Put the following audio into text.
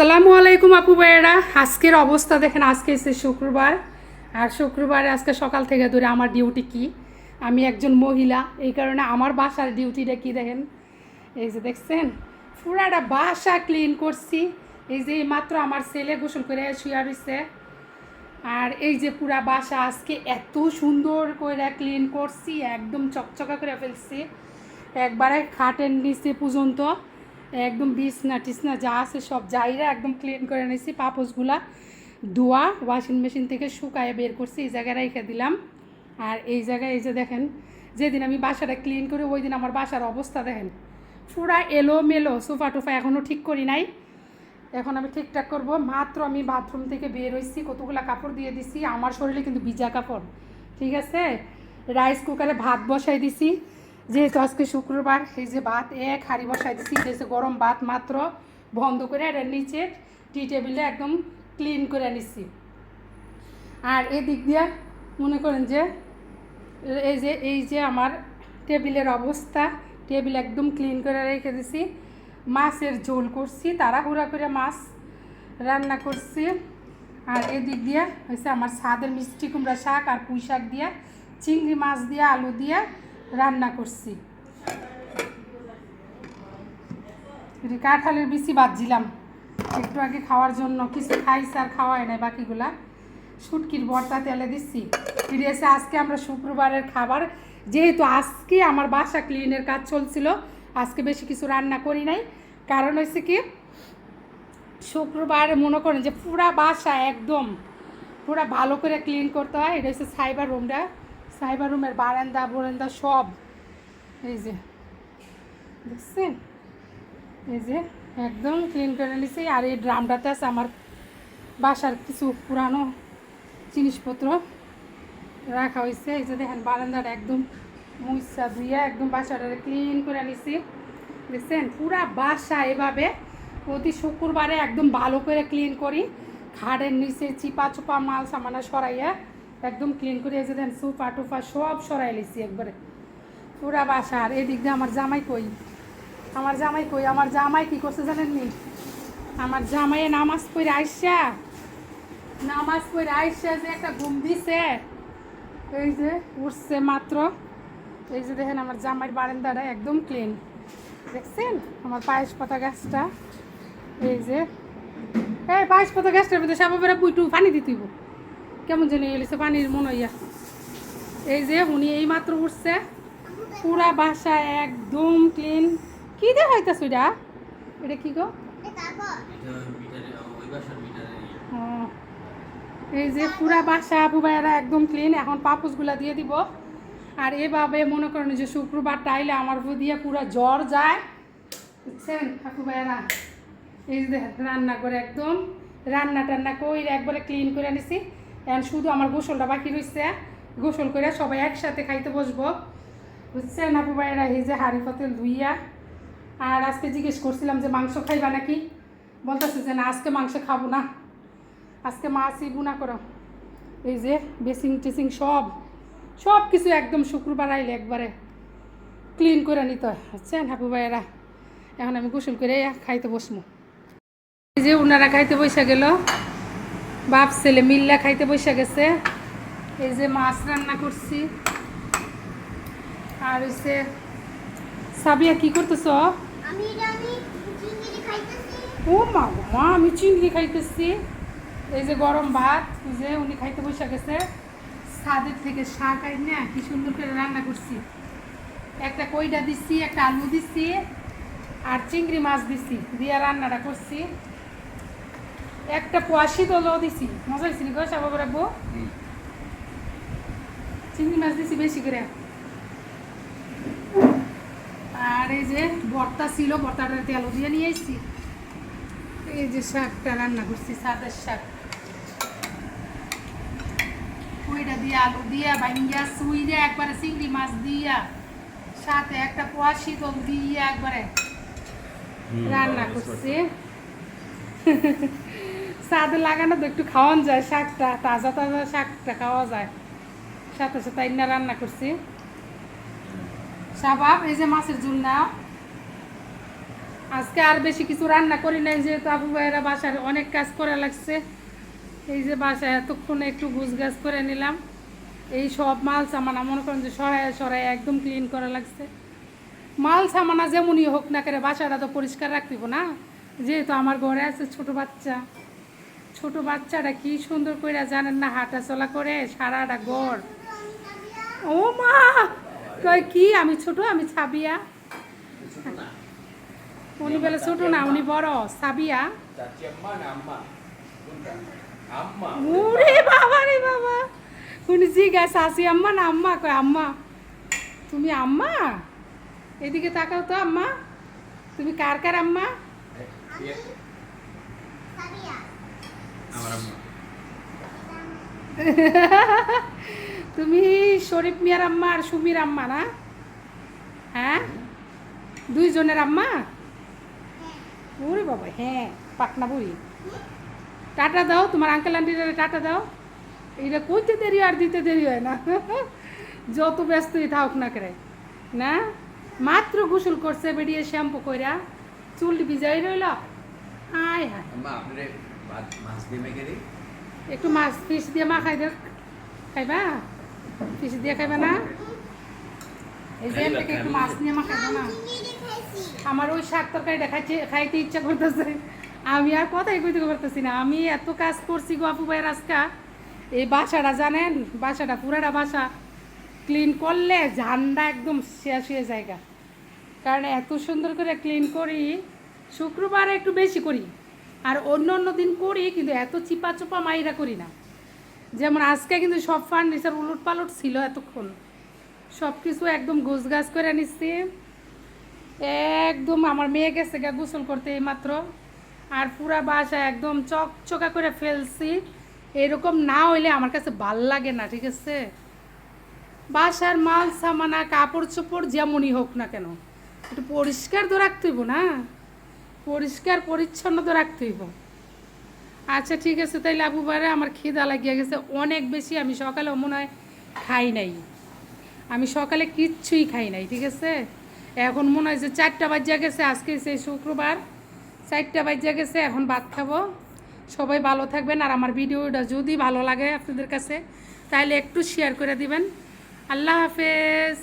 সালামু আলাইকুম আপু ভাইয়েরা। আজকের অবস্থা দেখেন, আজকে এসে শুক্রবার। আর শুক্রবারে আজকে সকাল থেকে ধরে আমার ডিউটি কি? আমি একজন মহিলা, এই কারণে আমার বাসার ডিউটিটা কি দেখেন? এই যে দেখছেন, পুরাটা বাসা ক্লিন করছি। এই যে মাত্র আমার ছেলে গোসল করে শুয়ে রয়েছে আর এই যে পুরা বাসা আজকে এত সুন্দর করে ক্লিন করছি, একদম চকচকা করে ফেলছি। একবারে খাটের নিচে পর্যন্ত। একদম বিছনা টিছনা যা আছে সব জায়গা একদম ক্লিন করে নিয়েছি। পাপোসগুলা ধোয়া ওয়াশিং মেশিন থেকে শুকায় বের করছি, এই জায়গায় রেখে দিলাম। আর এই জায়গায় এই যে দেখেন, যেদিন আমি বাসাটা ক্লিন করি, ওই দিন আমার বাসার অবস্থা দেখেন। পুরা এলো মেলো সোফা টোফা এখনও ঠিক করি নাই। এখন আমি ঠিকঠাক করব। মাত্র আমি বাথরুম থেকে বের হয়েছি কতগুলো কাপড় দিয়ে দিছি। আমার শরীরে কিন্তু ভিজা কাপড়, ঠিক আছে? রাইস কুকারে ভাত বসাই দিছি। যেহেতু আজকে শুক্রবার সেই যে ভাত এক হাঁড়ি বসাই দিছি যে গরম ভাত মাত্র বন্ধ করে এর নিচে টি টেবিলে একদম ক্লিন করে নিচ্ছি আর এদিক দিয়ে মনে করেন যে, এই যে এই যে আমার টেবিলের অবস্থা টেবিল একদম ক্লিন করে রেখে দিছি। মাছের ঝোল করছি, তাড়াহুড়া করে মাছ রান্না করছি। আর এদিক দিয়ে হয়েছে আমার স্বাদের মিষ্টি কুমড়া শাক আর পুঁই শাক দিয়ে, চিংড়ি মাছ দিয়ে, আলু দিয়ে রান্না করছি। কাঁঠালের বিচি বাজছিলাম একটু আগে খাওয়ার জন্য কিছু খাইছে আর খাওয়াই নাই বাকিগুলা। শুটকির ভর্তা তেলে দিচ্ছি। ফিরে এসে আজকে আমরা শুক্রবারের খাবার। যেহেতু আজকে আমার বাসা ক্লিনের কাজ চলছিল, আজকে বেশি কিছু রান্না করি নাই। কারণ হয়েছে কি, শুক্রবার মনে করেন যে পুরা বাসা একদম, পুরা ভালো করে ক্লিন করতে হয়। এটা হচ্ছে সাইবার রুমটা। সাইবার রুমের বারান্দা বরান্দা সব। এই যে, দেখছেন? এই যে, একদম ক্লিন করে নিছি। আর এই ড্রামটাতে আছে আমার বাসার কিছু পুরানো জিনিসপত্র রাখা হয়েছে। এই যে দেখেন, বারান্দাটা একদম মুইসা ধুইয়া একদম বাসাটা ক্লিন করে নিছি। দেখছেন? পুরা বাসা এভাবে প্রতি শুক্রবারে একদম ভালো করে ক্লিন করি। খাড়ের নিচে চিপা চুপা মাল সামানা সরাইয়া একদম ক্লিন করে যে দেন সুপা টুপা সব সরাই লিছি একবারে। পুরা বাসা আর এদিক দিয়ে আমার জামাই কই? আমার জামাই কই? আমার জামাই কি করছে জানেন নি? আমার জামাইয়ে নামাজ পড়ে আইসা, নামাজ পড়ে আইসা যে একটা ঘুম দিছে, এই যে উঠছে মাত্র। এই যে দেখেন আমার জামাইয়ের বারান্দাটা একদম ক্লিন দেখছেন? আমার পায়েস পাতা গাছটা, এই যে, এই পায়েস পাতা গাছটার মধ্যে সাবাবেরা বুইটু পানি দিতেইব কেমন জানি এলিছে পানির মন হইয়া। এই যে উনি এই মাত্র উঠছে পুরা বাসা একদম ক্লিন কি দেখাইতেছ এটা এটা কি গো? এই যে পুরা বাসা আপু ভাইয়ারা একদম ক্লিন এখন পাপুসগুলা দিয়ে দিব। আর এভাবে মনে করেন যে শুক্রবার টাইলে আমার উপর দিয়ে পুরা জ্বর যায়। বুঝছেন আপু ভাইয়ারা এই যে রান্না করে একদম রান্না টান্না করে একবারে ক্লিন করে নিছি এখন শুধু আমার গোসলটা বাকি রয়েছে গোসল করে সবাই একসাথে খাইতে বসবো। বুঝছেন, আপু ভাইয়েরা, এই যে হাড়ি পাতিল ধুইয়া। আর আজকে জিজ্ঞেস করছিলাম যে মাংস খাইবা নাকি? বলতেছে যে না, আজকে মাংস খাব না। আজকে মাছই বুনা করো। এই যে বেসিং টেসিং সব সব কিছু একদম শুক্রবার আইলে একবারে ক্লিন করে নিতে হয়। বুঝছেন হাপু ভাইয়েরা? এখন আমি গোসল করে খাইতে বসবো। এই যে ওনারা খাইতে বসে গেল। বাপ ছেলে মিল্লা খাইতে বসে গেছে। এই যে মাছ রান্না করছি। আর হচ্ছে সাবিয়া কি করতেছ? ও মা মা আমি চিংড়ি খাইতেছি। এই যে গরম ভাত যে উনি খাইতে বসে গেছে। ছাদের থেকে শাক আই না কি সুন্দর করে রান্না করছি। একটা কইডা দিচ্ছি একটা আলু দিচ্ছি আর চিংড়ি মাছ দিচ্ছি দিয়ে রান্নাটা করছি। একটা পোয়াশি দলও দিছি মজা হয়েছি গো সাবাব রাখব চিংড়ি মাছ দিছি বেশি করে। আর এই যে ভর্তা ছিল ভর্তাটা তেল দিয়ে নিয়ে এসেছি এই যে শাকটা রান্না করছি সাদের শাক। ওইটা দিয়ে আলু দিয়া ভাঙ্গিয়া সুই দিয়ে একবারে চিংড়ি মাছ দিয়া সাথে একটা পোয়া শীতল দিয়ে একবারে রান্না করছি। সাদে লাগানো তো একটু খাওয়ান যায়, শাকটা, তাজা তাজা শাকটা খাওয়া যায়। সাথে সাথে ইন্না রান্না করছি। সাবাব, এই যে মাছের ঝুল নাও আজকে আর বেশি কিছু রান্না করি নাই, যেহেতু আবু ভাইয়েরা বাসার অনেক কাজ করা লাগছে। এই যে বাসায় এতক্ষণে একটু গুছ গাছ করে নিলাম। এই সব মাল সামানা, মনে করেন যে সরাই সরাই একদম ক্লিন করা লাগছে। মাল সামানা যেমনই হোক না করে বাসাটা তো পরিষ্কার রাখতিব না। যেহেতু আমার ঘরে আছে ছোট বাচ্চা। ছোট বাচ্চাটা কি সুন্দর করে জানেন না হাঁটা চলা করে সারাটা গড় ও মা! কয়, কি? আমি ছোট, আমি ছাবিয়া? উনি বলে, ছোট না, উনি বড় সাবিয়া ওরে বাবা রে বাবা! উনি জিজ্ঞাসা আসি আম্মা না আম্মা? কয়, আম্মা। তুমি আম্মা? এদিকে তাকাও তো আম্মা। তুমি কার কার আম্মা ইয়ে, সাবিয়া আমার আম্মা তুমি শরীফ মিয়ার আম্মা আর সুমির আম্মা না? হ্যাঁ? দুইজনের আম্মা? ওরে বাবা হ্যাঁ পাটনা বুড়ি। টাটা দাও তোমার আঙ্কেল আন্টিরা টাটা দাও। এইটা কইতে দেরি আর দিতে দেরি হয় না। যত ব্যস্তই থাকুক না করে না? মাত্র গোসল করছে বেরিয়ে শ্যাম্পু কইরা চুল ভিজাই রইল। আয় হায়। মাছ দিয়ে মেখে দিই? একটু মাছ পিস দিয়ে মা খাই দেখ খাইবা? পিস দিয়ে খাইবা না? এই যে থেকে একটু মাছ নিয়ে মা খাইবা না। আমার ওই শাক তরকারি খাইতে খাইতে ইচ্ছা করতেছে। আমি আর কথাই কইতে পারতেছি না। আমি এত কাজ করছি গো আপু ভাইয়ের আজকা। এই বাসাটা জানেন? বাসাটা পুরাটা বাসা। ক্লিন করলে ঝান্ডা একদম শেষ হয়ে জায়গা কারণ এত সুন্দর করে ক্লিন করি শুক্রবারে একটু বেশি করি। আর অন্য অন্য দিন করি, কিন্তু এত চিপা চোপা মাইরা করি না। যেমন আজকে কিন্তু সব ফার্নিচার উলট পালট ছিল এতক্ষণ। সব কিছু একদম গোছ গাছ করে নিচ্ছি। একদম আমার মেয়ে গেছে গা গোসল করতে এইমাত্র। আর পুরা বাসা একদম চকচকা করে ফেলছি। এরকম না হইলে আমার কাছে ভালো লাগে না, ঠিক আছে? বাসার মাল, সামানা কাপড় চোপড় যেমনই হোক না কেন, একটু পরিষ্কার তো রাখতে হইব না? পরিষ্কার পরিচ্ছন্ন তো রাখতে হইব। আচ্ছা ঠিক আছে, তাইলে আবু বারে আমার খিদা লাগিয়ে গেছে। অনেক বেশি আমি সকালে মনে হয় খাই নাই। আমি সকালে কিচ্ছুই খাই নাই, ঠিক আছে? এখন মনে হয় যে চারটা বাজ্যা গেছে, আজকে সেই শুক্রবার। চারটা বাজ্যা গেছে, এখন ভাত খাব। সবাই ভালো থাকবেন, আর আমার ভিডিওটা যদি ভালো লাগে আপনাদের কাছে তাহলে একটু শেয়ার করে দিবেন। আল্লাহ হাফেজ।